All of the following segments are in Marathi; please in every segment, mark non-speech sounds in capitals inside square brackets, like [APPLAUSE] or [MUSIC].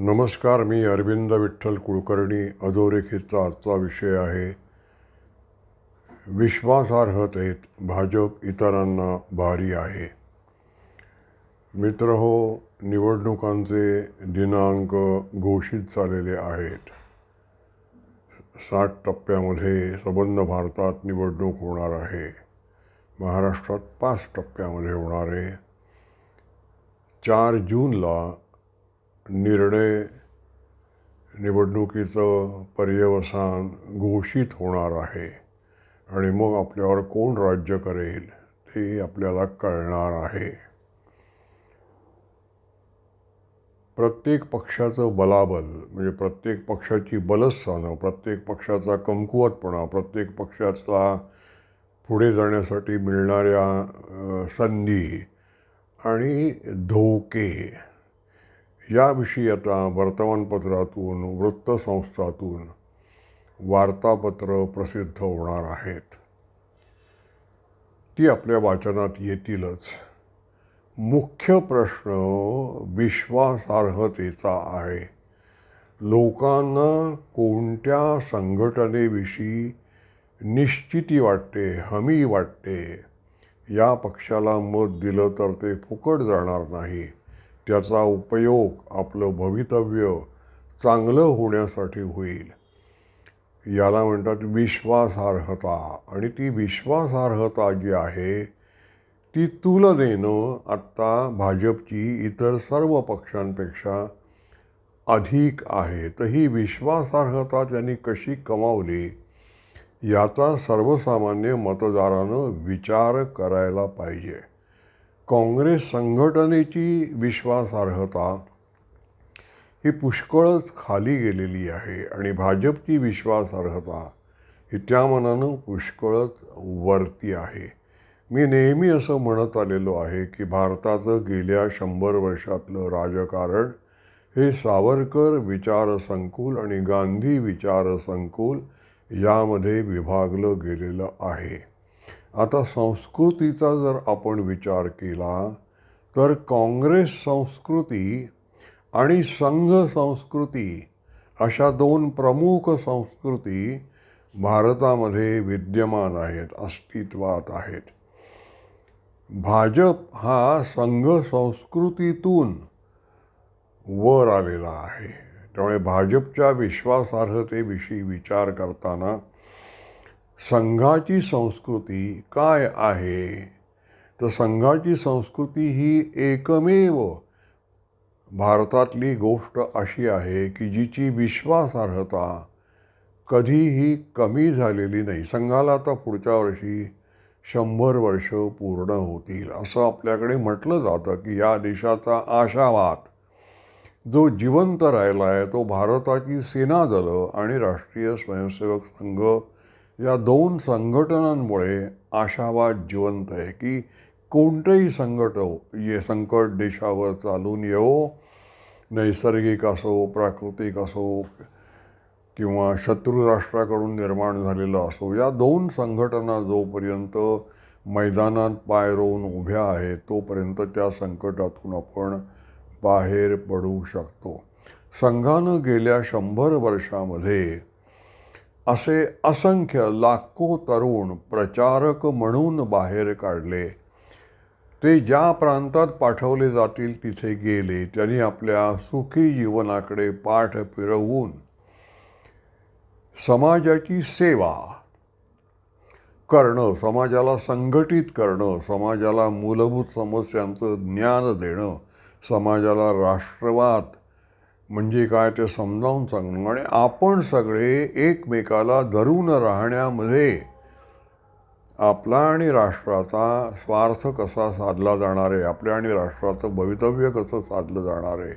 नमस्कार मी अरविंद विठ्ठल कुलकर्णी. अधोरेखितचा आजचा विषय आहे विश्वासार्हतेत भाजप इतरांना भारी आहे. मित्र हो निवडणुकांचे दिनांक घोषित झालेले आहेत. साठ टप्प्यामध्ये संबंध भारतात निवडणूक होणार आहे. महाराष्ट्रात पाच टप्प्यामध्ये होणार आहे. चार जूनला निर्णय निवडणुकीचं पर्यवसान घोषित होणार आहे आणि मग आपल्यावर कोण राज्य करेल ते आपल्याला कळणार आहे. प्रत्येक पक्षाचं बलाबल म्हणजे प्रत्येक पक्षाची बलस्थानं प्रत्येक पक्षाचा कमकुवतपणा प्रत्येक पक्षाचा पुढे जाण्यासाठी मिळणाऱ्या संधी आणि धोके याविषयी आता वर्तमानपत्रातून वृत्तसंस्थातून वार्तापत्र प्रसिद्ध होणार आहेत. ती आपल्या वाचनात येतीलच. मुख्य प्रश्न विश्वासार्हतेचा आहे. लोकांना कोणत्या संघटनेविषयी निश्चिती वाटते हमी वाटते या पक्षाला मत दिलं तर ते फुकट जाणार नाही. त्याचा उपयोग आपलं भवितव्य चांगलं होण्यासाठी होईल. याला म्हणतात विश्वासार्हता आणि ती विश्वासार्हता जी आहे ती तुलनेनं आत्ता भाजपची इतर सर्व पक्षांपेक्षा अधिक आहे. तर ही विश्वासार्हता त्यांनी कशी कमावली याचा सर्वसामान्य मतदारानं विचार करायला पाहिजे. काँग्रेस संघटनेची विश्वासार्हता ही पुष्कळच खाली गेलेली आहे आणि भाजपची विश्वासार्हता ही त्या मनानं पुष्कळच वरती आहे. मी नेहमी असं म्हणत आलेलो आहे की भारताचं गेल्या शंभर वर्षातलं राजकारण हे सावरकर विचारसंकुल आणि गांधी विचारसंकुल यामध्ये विभागलं गेलेलं आहे. आता संस्कृतीचा जर आपण विचार केला तर काँग्रेस संस्कृती आणि संघ संस्कृती अशा दोन प्रमुख संस्कृती भारतामध्ये विद्यमान आहेत अस्तित्वात आहेत. भाजप हा संघ संस्कृतीतून वर आलेला आहे. त्यामुळे भाजपच्या विश्वासार्हतेविषयी विचार करताना संघाची संस्कृती काय आहे? तर संघाची संस्कृती ही एकमेव भारतातली गोष्ट अशी आहे की जिची विश्वासार्हता कधीही कमी झालेली नाही. संघाला आता पुढच्या वर्षी शंभर वर्ष पूर्ण होतील असं आपल्याकडे म्हटलं जातं की या देशाचा आशावाद जो जिवंत राहिला आहे तो भारताची सेना दलं आणि राष्ट्रीय स्वयंसेवक संघ या दोन संघटनांमुळे आशावाद जिवंत आहे की कोणतंही संकट ये संकट देशावर चालून येवो नैसर्गिक असो प्राकृतिक असो किंवा शत्रू राष्ट्राकडून निर्माण झालेलं असो या दोन संघटना जोपर्यंत मैदानात पाय रोवून उभ्या आहेत तोपर्यंत त्या संकटातून आपण बाहेर पडू शकतो. संघानं गेल्या शंभर वर्षामध्ये असे असंख्य लाखो तरुण प्रचारक म्हणून बाहेर काढले. ते ज्या प्रांतात पाठवले जातील तिथे गेले. त्यांनी आपल्या सुखी जीवनाकडे पाठ फिरवून समाजाची सेवा करणं समाजाला संघटित करणं समाजाला मूलभूत समस्यांचं ज्ञान देणं समाजाला राष्ट्रवाद म्हणजे काय ते समजावून सांगणं. आणि आपण सगळे एकमेकाला धरून राहण्यामध्ये आपला आणि राष्ट्राचा स्वार्थ कसा साधला जाणार आहे? आपल्या आणि राष्ट्राचं भवितव्य कसं साधलं जाणार आहे?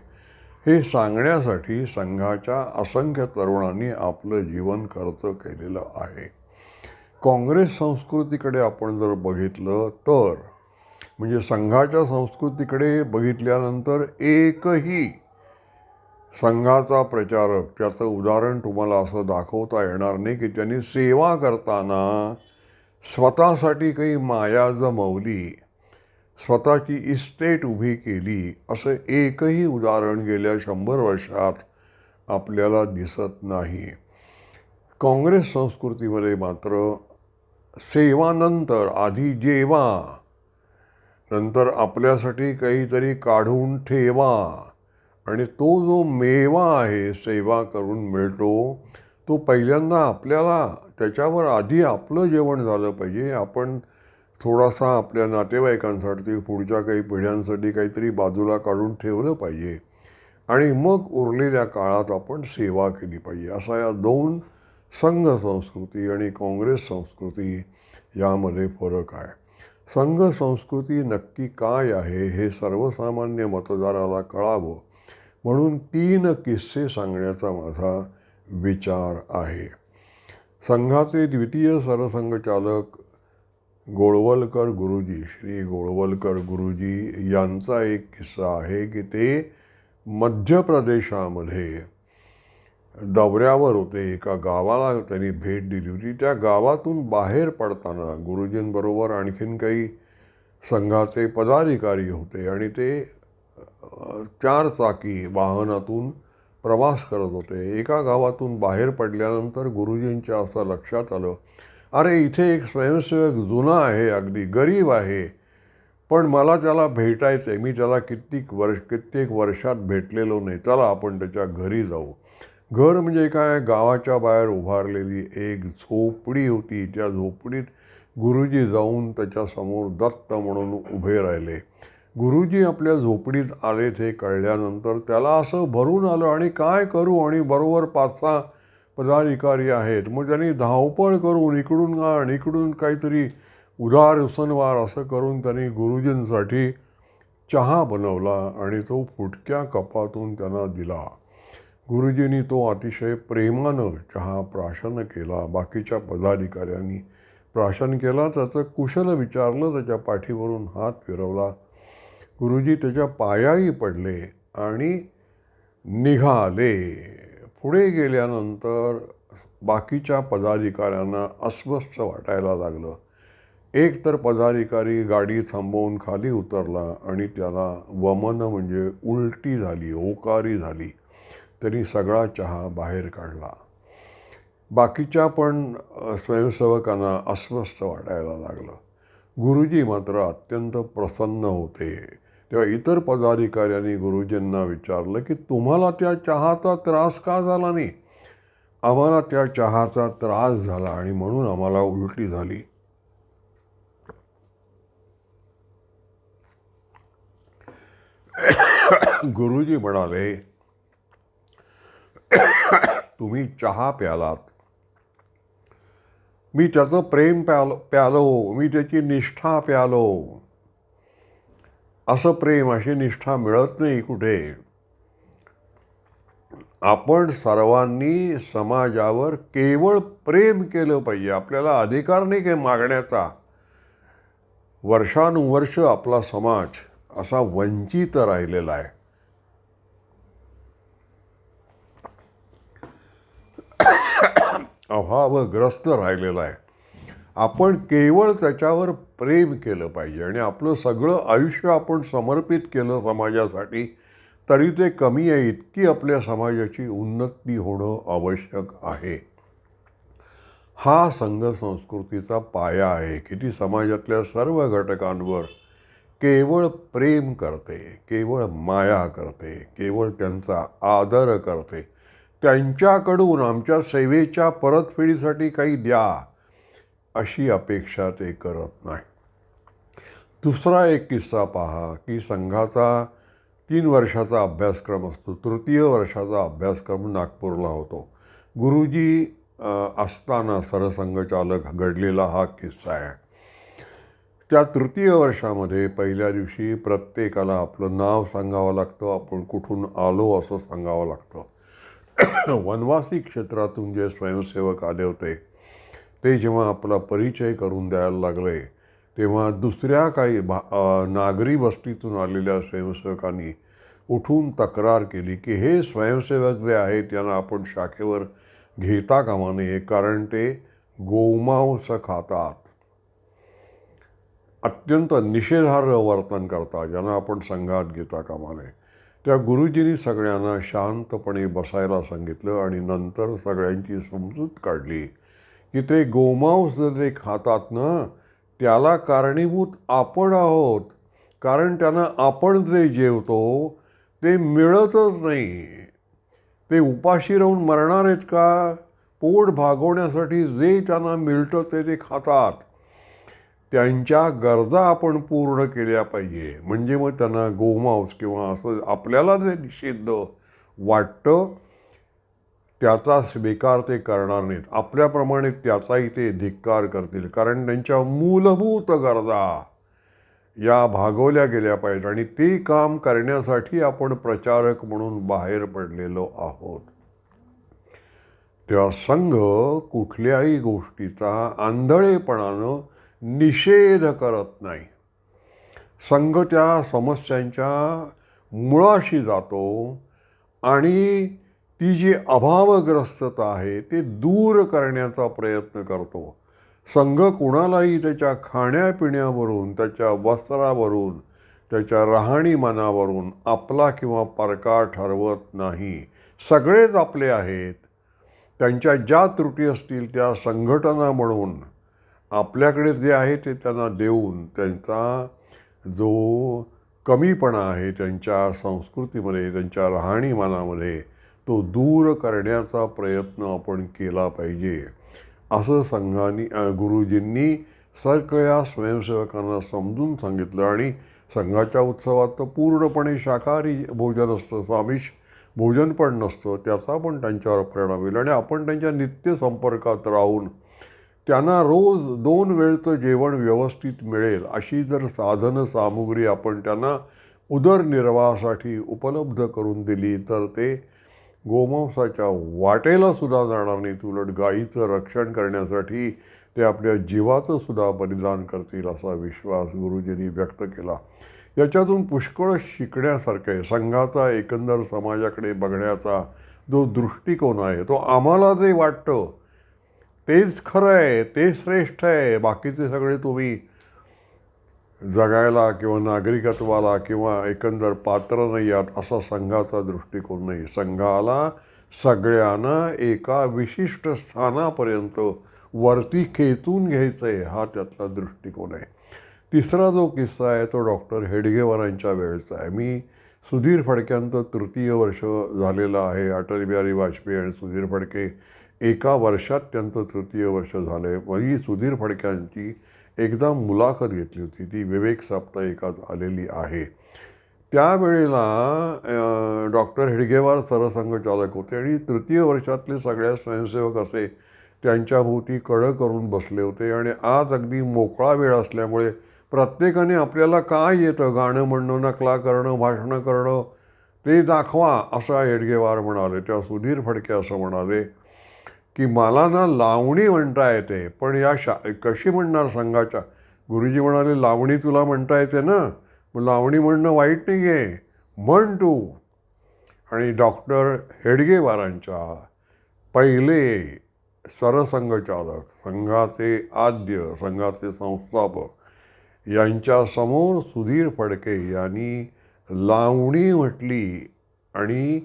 हे सांगण्यासाठी संघाच्या असंख्य तरुणांनी आपलं जीवन खर्च केलेलं आहे. काँग्रेस संस्कृतीकडे आपण जर बघितलं तर म्हणजे संघाच्या संस्कृतीकडे बघितल्यानंतर एकही संघाचा प्रचारक त्याचं उदाहरण तुम्हाला असं दाखवता येणार नाही की त्यांनी सेवा करताना स्वतःसाठी काही माया जमवली स्वतःची इस्टेट उभी केली असं एकही उदाहरण गेल्या शंभर वर्षात आपल्याला दिसत नाही. काँग्रेस संस्कृतीमध्ये मात्र सेवानंतर आधी जेवा नंतर आपल्यासाठी काहीतरी काढून ठेवा आणि तो जो मेवा आहे सेवा करून मिळतो तो पहिल्यांदा आपल्याला त्याच्यावर आधी आपलं जेवण झालं पाहिजे. आपण थोडासा आपल्या नातेवाईकांसाठी पुढच्या काही पिढ्यांसाठी काहीतरी बाजूला काढून ठेवलं पाहिजे. आणि मग उरलेल्या काळात आपण सेवा केली पाहिजे. असा या दोन संघ संस्कृती आणि काँग्रेस संस्कृती यामध्ये फरक आहे. संघ संस्कृती नक्की काय आहे हे सर्वसामान्य मतदाराला कळावं. म्हणून तीन किस्से सांगण्याचा माझा विचार आहे. संघाचे द्वितीय सरसंघचालक गोळवलकर गुरुजी श्री गोळवलकर गुरुजी यांचा एक किस्सा आहे की ते मध्य प्रदेशामध्ये दौऱ्यावर होते. एका गावाला त्यांनी भेट दिली होती. त्या गावातून बाहेर पडताना गुरुजींबरोबर आणखीन काही संघाचे पदाधिकारी होते आणि ते चार चाकी वाहनातून प्रवास करत होते. एका गावातून बाहेर पडल्यानंतर गुरुजींच्या असं लक्षात आलं अरे इथे एक स्वयंसेवक जुना आहे अगदी गरीब आहे. पण मला त्याला भेटायचं आहे मी त्याला कित्येक वर्ष कित्येक वर्षात भेटलेलो नाही. चला आपण त्याच्या घरी जाऊ. घर म्हणजे काय? गावाच्या बाहेर उभारलेली एक झोपडी होती. त्या झोपडीत गुरुजी जाऊन त्याच्यासमोर दत्त म्हणून उभे राहिले. गुरुजी आपल्या झोपडीत आलेत हे कळल्यानंतर त्याला असं भरून आलं आणि काय करू? आणि बरोबर पाच सहा पदाधिकारी आहेत. मग त्यांनी धावपळ करून इकडून आण इकडून काहीतरी उदार उसनवार असं करून त्यांनी गुरुजींसाठी चहा बनवला आणि तो फुटक्या कपातून त्यांना दिला. गुरुजींनी तो अतिशय प्रेमानं चहा प्राशन केला. बाकीच्या पदाधिकाऱ्यांनी प्राशन केला. त्याचं कुशल विचारलं त्याच्या पाठीवरून हात फिरवला. गुरुजी त्याच्या पायाही पडले आणि निघाले. पुढे गेल्यानंतर बाकीच्या पदाधिकाऱ्यांना अस्वस्थ वाटायला लागलं. एक तर पदाधिकारी गाडी थांबवून खाली उतरला आणि त्याला वमन म्हणजे उलटी झाली ओकारी झाली. त्यांनी सगळा चहा बाहेर काढला. बाकीच्या पण स्वयंसेवकांना अस्वस्थ वाटायला लागलं. गुरुजी मात्र अत्यंत प्रसन्न होते. तेव्हा इतर पदाधिकाऱ्यांनी गुरुजींना विचारलं की तुम्हाला त्या चहाचा त्रास का झाला नाही? आम्हाला त्या चहाचा त्रास झाला आणि म्हणून आम्हाला उलटी झाली. [COUGHS] गुरुजी म्हणाले तुम्ही चहा प्यालात. मी त्याचं प्रेम प्यालो प्यालो. मी त्याची निष्ठा प्यालो. असं प्रेम अशी निष्ठा मिळत नाही कुठे. आपण सर्वांनी समाजावर केवळ प्रेम केलं पाहिजे. आपल्याला अधिकार नाही काही मागण्याचा. वर्षानुवर्ष आपला समाज असा वंचित राहिलेला आहे. अभावग्रस्त राहिलेला आहे. आपण केवळ त्याच्यावर प्रेम केलं पाहिजे आणि आपलं सगळं आयुष्य आपण समर्पित केलं समाजासाठी तरी ते कमी आहे इतकी आपल्या समाजाची उन्नती होणं आवश्यक आहे. हा संघ संस्कृतीचा पाया आहे की ती समाजातल्या सर्व घटकांवर केवळ प्रेम करते केवळ माया करते केवळ त्यांचा आदर करते. त्यांच्याकडून आमच्या सेवेच्या परतफेडीसाठी काही द्या. अशी अपेक्षा ते करत नाही. दुसरा एक किस्सा पहा की संघाचा तीन वर्षाचा अभ्यासक्रम असतो. तृतीय वर्षाचा अभ्यासक्रम नागपूरला होतो. गुरुजी असताना सरसंघचालक घडलेला हा किस्सा आहे. त्या तृतीय वर्षामध्ये पहिल्या दिवशी प्रत्येकाला आपलं नाव सांगावं लागतं आपण कुठून आलो असं सांगावं लागतं. [COUGHS] वनवासी क्षेत्रातून जे स्वयंसेवक आले होते ते जेव्हा आपला परिचय करून द्यायला लागले तेव्हा दुसऱ्या काही भा नागरी वस्तीतून आलेल्या स्वयंसेवकांनी उठून तक्रार केली की हे स्वयंसेवक जे आहेत त्यांना आपण शाखेवर घेता कामा नये कारण ते गोमांस खातात. अत्यंत निषेधार्ह वर्तन करतात ज्यांना आपण संघात घेता कामा नये. त्या गुरुजींनी सगळ्यांना शांतपणे बसायला सांगितलं आणि नंतर सगळ्यांची समजूत काढली. की ते गोमांस जर ते खातात ना त्याला कारणीभूत आपण आहोत. कारण त्यांना आपण जे जेवतो ते मिळतच नाही. ते उपाशी राहून मरणार आहेत का? पोट भागवण्यासाठी जे त्यांना मिळतं ते ते खातात. त्यांच्या गरजा आपण पूर्ण केल्या पाहिजे. म्हणजे मग त्यांना गोमांस किंवा असं आपल्याला जे निषिद्ध वाटतं त्याचा स्वीकार ते करणार नाहीत. आपल्याप्रमाणे त्याचाही ते धिक्कार करतील. कारण त्यांच्या मूलभूत गरजा या भागवल्या गेल्या पाहिजेत आणि ते काम करण्यासाठी आपण प्रचारक म्हणून बाहेर पडलेलो आहोत. तेव्हा संघ कुठल्याही गोष्टीचा आंधळेपणानं निषेध करत नाही. संघ त्या समस्यांच्या मुळाशी जातो आणि ती जी अभावग्रस्तता आहे ते दूर करण्याचा प्रयत्न करतो. संघ कुणालाही त्याच्या खाण्यापिण्यावरून त्याच्या वस्त्रावरून त्याच्या राहणीमानावरून आपला किंवा परका ठरवत नाही. सगळेच आपले आहेत. त्यांच्या ज्या त्रुटी असतील त्या संघटना म्हणून आपल्याकडे जे आहे ते त्यांना देऊन त्यांचा जो कमीपणा आहे त्यांच्या संस्कृतीमध्ये त्यांच्या राहणीमानामध्ये तो दूर करण्याचा प्रयत्न आपण केला पाहिजे. असं संघानी गुरुजींनी सगळ्या स्वयंसेवकांना समजून सांगितलं आणि संघाच्या उत्सवात तर पूर्णपणे शाकाहारी भोजन असतं स्वामिष भोजन पण नसतं त्याचा पण त्यांच्यावर परिणाम होईल आणि आपण त्यांच्या नित्य संपर्कात राहून त्यांना रोज दोन वेळचं जेवण व्यवस्थित मिळेल अशी जर साधन सामुग्री आपण त्यांना उदरनिर्वाहासाठी उपलब्ध करून दिली तर ते गोमांसाच्या वाटेला सुद्धा जाणार नाहीत उलट गायीचं रक्षण करण्यासाठी ते आपल्या जीवाचं सुद्धा बलिदान करतील असा विश्वास गुरुजींनी व्यक्त केला. याच्यातून पुष्कळ शिकण्यासारखं आहे. संघाचा एकंदर समाजाकडे बघण्याचा जो दृष्टिकोन आहे तो आम्हाला जे वाटतं तेच खरं आहे ते श्रेष्ठ आहे. बाकीचे सगळे तुम्ही जगायला किंवा नागरिकत्वाला किंवा एकंदर पात्र नाही आहात असा संघाचा दृष्टिकोन नाही. संघाला सगळ्यांना एका विशिष्ट स्थानापर्यंत वरती खेचून घ्यायचं आहे हा त्यातला दृष्टिकोन आहे. तिसरा जो किस्सा आहे तो डॉक्टर हेडगेवारांच्या वेळचा आहे. मी सुधीर फडक्यांचं तृतीय वर्ष झालेलं आहे. अटल बिहारी वाजपेयी आणि सुधीर फडके एका वर्षात त्यांचं तृतीय वर्ष झालं आहे मी सुधीर फडक्यांची एकदा मुलाखत घेतली होती. ती विवेक साप्ताहिकात आलेली आहे. त्यावेळेला डॉक्टर हेडगेवार सरसंघचालक होते आणि तृतीय वर्षातले सगळ्या स्वयंसेवक असे त्यांच्याभोवती कडं करून बसले होते आणि आज अगदी मोकळा वेळ असल्यामुळे प्रत्येकाने आपल्याला काय येतं? गाणं म्हणणं नकला करणं भाषणं करणं ते दाखवा असा हेडगेवार म्हणाले. तेव्हा सुधीर फडके असं म्हणाले. की मला ना लावणी म्हणता येते. पण या शा कशी म्हणणार संघाच्या? गुरुजी म्हणाले लावणी तुला म्हणता येते ना? मग लावणी म्हणणं वाईट नाही आहे म्हण तू. आणि डॉक्टर हेडगेवारांच्या पहिले सरसंघचालक संघाचे आद्य संघाचे संस्थापक यांच्यासमोर सुधीर फडके यांनी लावणी म्हटली आणि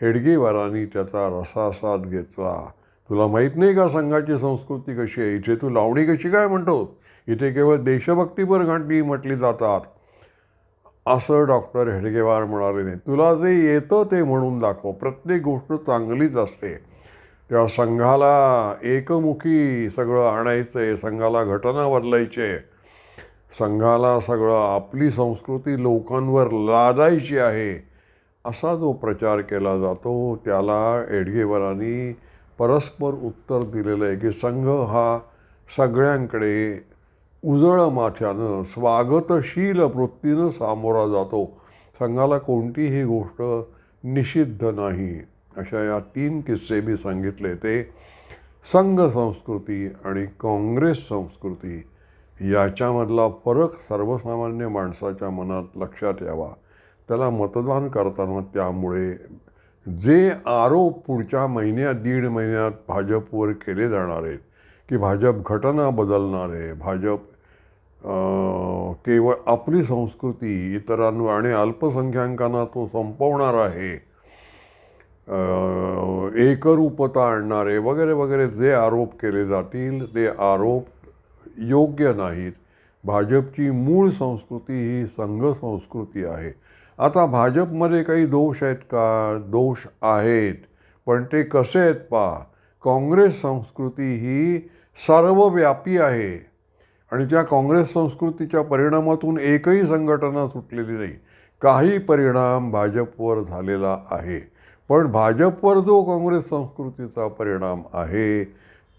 हेडगेवारांनी त्याचा रसासाद घेतला. तुला माहीत नाही का संघाची संस्कृती कशी आहे? इथे तू लावणी कशी काय म्हणतो? इथे केवळ देशभक्तीपर घंटी म्हटली जातात. असं डॉक्टर हेडगेवार म्हणाले नाही. तुला जे येतं ते म्हणून दाखव. प्रत्येक गोष्ट चांगलीच असते. तेव्हा संघाला एकमुखी सगळं आणायचं आहे संघाला घटना बदलायची आहे संघाला सगळं आपली संस्कृती लोकांवर लादायची आहे. असा जो प्रचार केला जातो त्याला एडगेवरांनी परस्पर उत्तर दिलेलं आहे की संघ हा सगळ्यांकडे उजळ माथ्यानं स्वागतशील वृत्तीनं सामोरा जातो. संघाला कोणतीही गोष्ट निषिद्ध नाही. अशा या तीन किस्से मी सांगितले ते संघ संस्कृती आणि काँग्रेस संस्कृती याच्यामधला फरक सर्वसामान्य माणसाच्या मनात लक्षात यावा. त्याला मतदान करताना त्यामुळे जे आरोप पुढच्या महिन्यात दीड महिन्यात भाजपवर केले जाणार आहेत की भाजप घटना बदलणार आहे भाजप केवळ आपली संस्कृती इतरांवर आणि अल्पसंख्याकांना तो संपवणार आहे एकरूपता आणणारे वगैरे वगैरे जे आरोप केले जातील ते आरोप योग्य नाहीत. भाजपची मूळ संस्कृती ही संघ संस्कृती आहे. आता भाजपमध्ये काही दोष आहेत का? दोष आहेत. पण ते कसे आहेत पहा. काँग्रेस संस्कृती ही सर्वव्यापी आहे. आणि त्या काँग्रेस संस्कृतीच्या परिणामातून एकही संघटना सुटलेली नाही काही परिणाम भाजपवर झालेला आहे. पण भाजपवर जो काँग्रेस संस्कृतीचा परिणाम आहे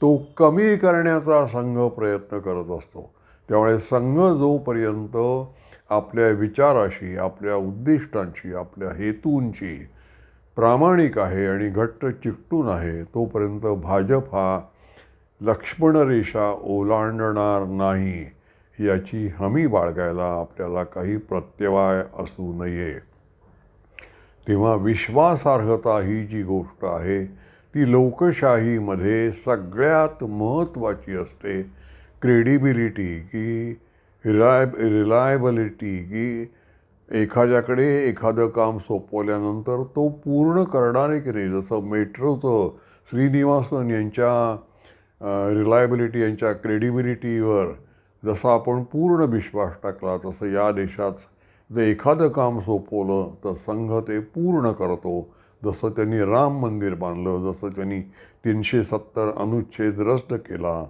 तो कमी करण्याचा संघ प्रयत्न करत असतो. त्यामुळे संघ जोपर्यंत आपल्या विचाराशी आपल्या उद्दिष्टांशी आपल्या हेतूंची प्रामाणिक आहे आणि घट्ट चिकटून आहे तोपर्यंत भाजप हा लक्ष्मणरेषा ओलांडणार नाही याची हमी बाळगायला आपल्याला काही प्रत्यवाय असू नये. तेव्हा विश्वासार्हता ही जी गोष्ट आहे ती लोकशाहीमध्ये सगळ्यात महत्त्वाची असते. क्रेडिबिलिटी की रिलायब रिलायबिलिटी की एखाद्याकडे एखादं काम सोपवल्यानंतर तो पूर्ण करणारे की नाही? जसं मेट्रोचं श्रीनिवासन यांच्या रिलायबिलिटी यांच्या क्रेडिबिलिटीवर जसा आपण पूर्ण विश्वास टाकला तसं या देशात जर एखादं काम सोपवलं तर संघ ते पूर्ण करतो. जसं त्यांनी राम मंदिर बांधलं जसं त्यांनी तीनशे सत्तर अनुच्छेद रद्द केला.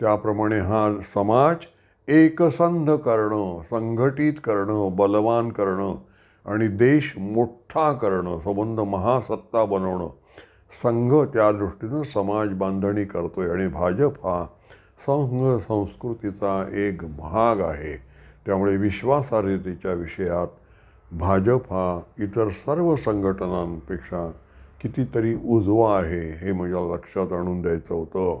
त्याप्रमाणे हा समाज एकसंध करणं संघटित करणं बलवान करणं आणि देश मोठा करणं संबंध महासत्ता बनवणं संघ त्या दृष्टीनं समाज बांधणी करतो आहे आणि भाजप हा संघ संस्कृतीचा एक भाग आहे. त्यामुळे विश्वासार्हतेच्या विषयात भाजप हा इतर सर्व संघटनांपेक्षा कितीतरी उजवा आहे हे मला लक्षात आणून द्यायचं होतं.